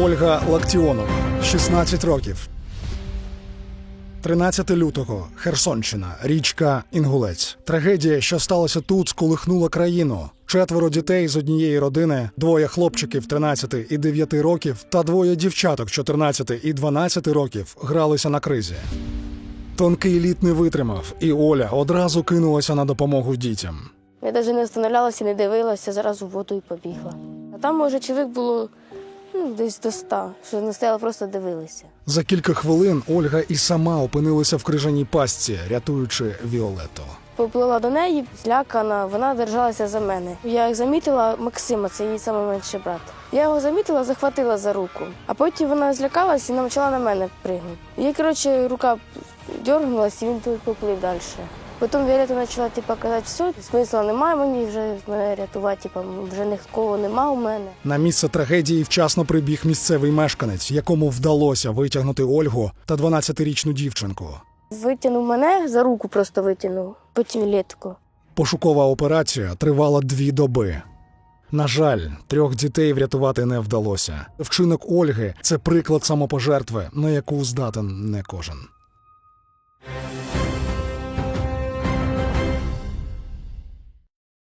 Ольга Лактіонова, 16 років. 13 лютого, Херсонщина, річка Інгулець. Трагедія, що сталася тут, сколихнула країну. Четверо дітей з однієї родини, двоє хлопчиків 13 і 9 років та двоє дівчаток 14 і 12 років гралися на кризі. Тонкий лід не витримав, і Оля одразу кинулася на допомогу дітям. Я навіть не встановлялася, не дивилася, зразу воду і побігла. А там, може, чоловік було ну, десь до ста, що не стояли, просто дивилися. За кілька хвилин Ольга і сама опинилася в крижаній пастці, рятуючи Віолету. Поплила до неї, злякана, вона держалася за мене. Я як замітила Максима, це її найменший брат. Я його замітила, захватила за руку, а потім вона злякалась і почала на мене пригнути. І, коротше, рука дергнулася, і він тут поплив далі. Потім Віолетта почала типу, казати, все, смисла немає мені вже мене рятувати, типу, вже нікого нема у мене. На місце трагедії вчасно прибіг місцевий мешканець, якому вдалося витягнути Ольгу та 12-річну дівчинку. Витягнув мене, за руку просто витягнув, потім Віолеттку. Пошукова операція тривала дві доби. На жаль, трьох дітей врятувати не вдалося. Вчинок Ольги це приклад самопожертви, на яку здатен не кожен.